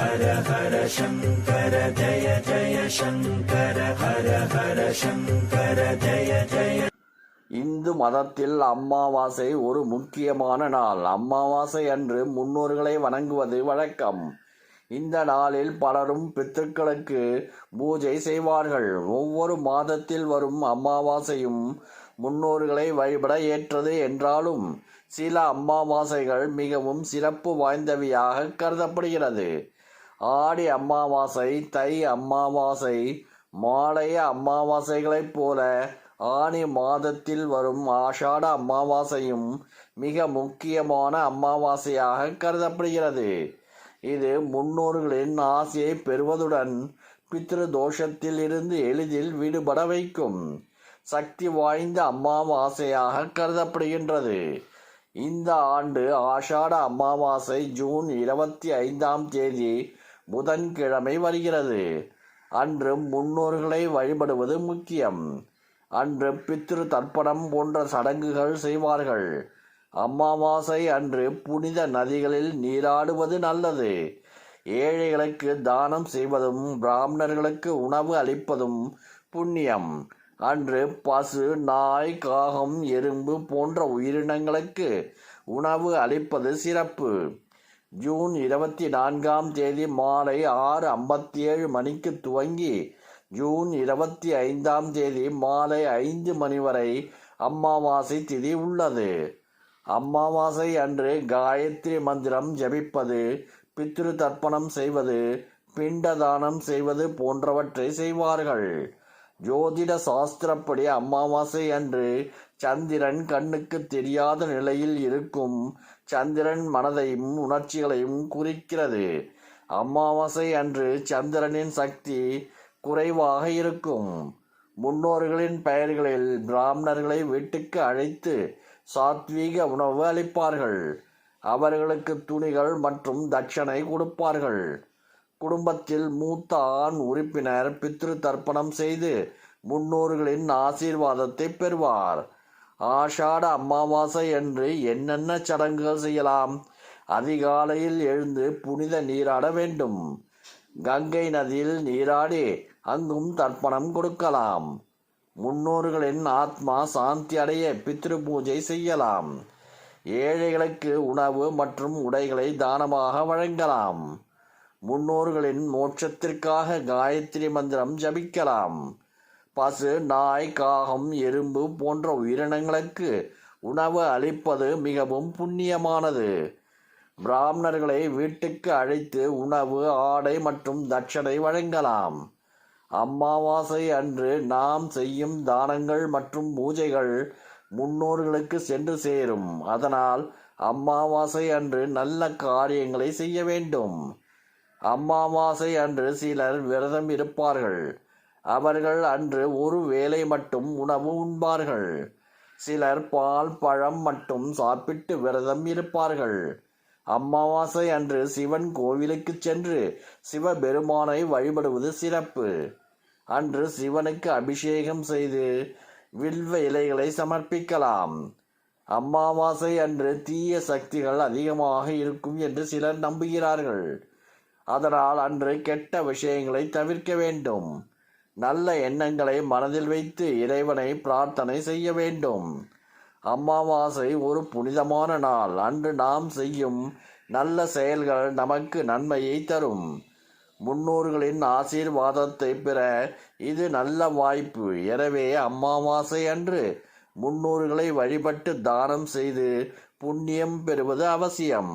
ஹர ஹர சங்கர ஜய ஜய சங்கர ஹர ஹர சங்கர ஜய ஜய இந்து மதத்தில் அமாவாசை ஒரு முக்கியமான நாள். அமாவாசை அன்று முன்னோர்களை வணங்குவது வழக்கம். இந்த நாளில் பலரும் பித்துக்களுக்கு பூஜை செய்வார்கள். ஒவ்வொரு மாதத்தில் வரும் அமாவாசையும் முன்னோர்களை வழிபட ஏற்றது என்றாலும் சில அமாவாசைகள் மிகவும் சிறப்பு வாய்ந்தவையாக கருதப்படுகிறது. ஆடி அமாவாசை தை அமாவாசை மாலைய அமாவாசைகளைப் போல ஆனி மாதத்தில் வரும் ஆஷாட அமாவாசையும் மிக முக்கியமான அமாவாசையாக கருதப்படுகிறது. இது முன்னோர்களின் ஆசையை பெறுவதுடன் பித்ரு தோஷத்தில் இருந்து எளிதில் விடுபட வைக்கும் சக்தி வாய்ந்த அமாவாசையாக கருதப்படுகின்றது. இந்த ஆண்டு ஆஷாட அமாவாசை ஜூன் இருபத்தி ஐந்தாம் தேதி புதன்கிழமை வருகிறது. அன்று முன்னோர்களை வழிபடுவது முக்கியம். அன்று பித்ரு தர்ப்பணம் போன்ற சடங்குகள் செய்வார்கள். அமாவாசை அன்று புனித நதிகளில் நீராடுவது நல்லது. ஏழைகளுக்கு தானம் செய்வதும் பிராமணர்களுக்கு உணவு அளிப்பதும் புண்ணியம். அன்று பசு நாய் காகம் எறும்பு போன்ற உயிரினங்களுக்கு உணவு அளிப்பது சிறப்பு. ஜூன் இருபத்தி நான்காம் தேதி மாலை ஆறு ஐம்பத்தி ஏழு மணிக்கு துவங்கி ஜூன் இருபத்தி ஐந்தாம் தேதி மாலை ஐந்து மணி வரை அமாவாசை திதி உள்ளது. அமாவாசை அன்று காயத்ரி மந்திரம் ஜபிப்பது பித்ரு தர்ப்பணம் செய்வது பிண்டதானம் செய்வது போன்றவற்றை செய்வார்கள். ஜோதிட சாஸ்திரப்படி அமாவாசை அன்று சந்திரன் கண்ணுக்கு தெரியாத நிலையில் இருக்கும் சந்திரன் மனதையும் உணர்ச்சிகளையும் குறிக்கிறது. அமாவாசை அன்று சந்திரனின் சக்தி குறைவாக இருக்கும். முன்னோர்களின் பெயர்களில் பிராமணர்களை வீட்டுக்கு அழைத்து சாத்வீக உணவு அளிப்பார்கள். அவர்களுக்கு துணிகள் மற்றும் தட்சணை கொடுப்பார்கள். குடும்பத்தில் மூத்த ஆண் உறுப்பினர் பித்ரு தர்ப்பணம் செய்து முன்னோர்களின் ஆசீர்வாதத்தை பெறுவார். ஆஷாட அமாவாசை என்று என்னென்ன சடங்குகள் செய்யலாம்? அதிகாலையில் எழுந்து புனித நீராட வேண்டும். கங்கை நதியில் நீராடி அங்கும் தர்ப்பணம் கொடுக்கலாம். முன்னோர்களின் ஆத்மா சாந்தி அடைய பித்ரு பூஜை செய்யலாம். ஏழைகளுக்கு உணவு மற்றும் உடைகளை தானமாக வழங்கலாம். முன்னோர்களின் மோட்சத்திற்காக காயத்ரி மந்திரம் ஜபிக்கலாம். பசு நாய் காகம் எறும்பு போன்ற உயிரினங்களுக்கு உணவு அளிப்பது மிகவும் புண்ணியமானது. பிராமணர்களை வீட்டுக்கு அழைத்து உணவு ஆடை மற்றும் தட்சணை வழங்கலாம். அமாவாசை அன்று நாம் செய்யும் தானங்கள் மற்றும் பூஜைகள் முன்னோர்களுக்கு சென்று சேரும். அதனால் அமாவாசை அன்று நல்ல காரியங்களை செய்ய வேண்டும். அம்மாவாசை அன்று சிலர் விரதம் இருப்பார்கள். அவர்கள் அன்று ஒரு வேளை மட்டும் உணவு உண்பார்கள். சிலர் பால் பழம் மட்டும் சாப்பிட்டு விரதம் இருப்பார்கள். அமாவாசை அன்று சிவன் கோவிலுக்கு சென்று சிவபெருமானை வழிபடுவது சிறப்பு. அன்று சிவனுக்கு அபிஷேகம் செய்து வில்வ இலைகளை சமர்ப்பிக்கலாம். அமாவாசை அன்று தீய சக்திகள் அதிகமாக இருக்கும் என்று சிலர் நம்புகிறார்கள். அதனால் அன்று கெட்ட விஷயங்களை தவிர்க்க வேண்டும். நல்ல எண்ணங்களை மனதில் வைத்து இறைவனை பிரார்த்தனை செய்ய வேண்டும். அமாவாசை ஒரு புனிதமான நாள். அன்று நாம் செய்யும் நல்ல செயல்கள் நமக்கு நன்மையை தரும். முன்னோர்களின் ஆசீர்வாதத்தை பெற இது நல்ல வாய்ப்பு. எனவே அமாவாசை அன்று முன்னோர்களை வழிபட்டு தானம் செய்து புண்ணியம் பெறுவது அவசியம்.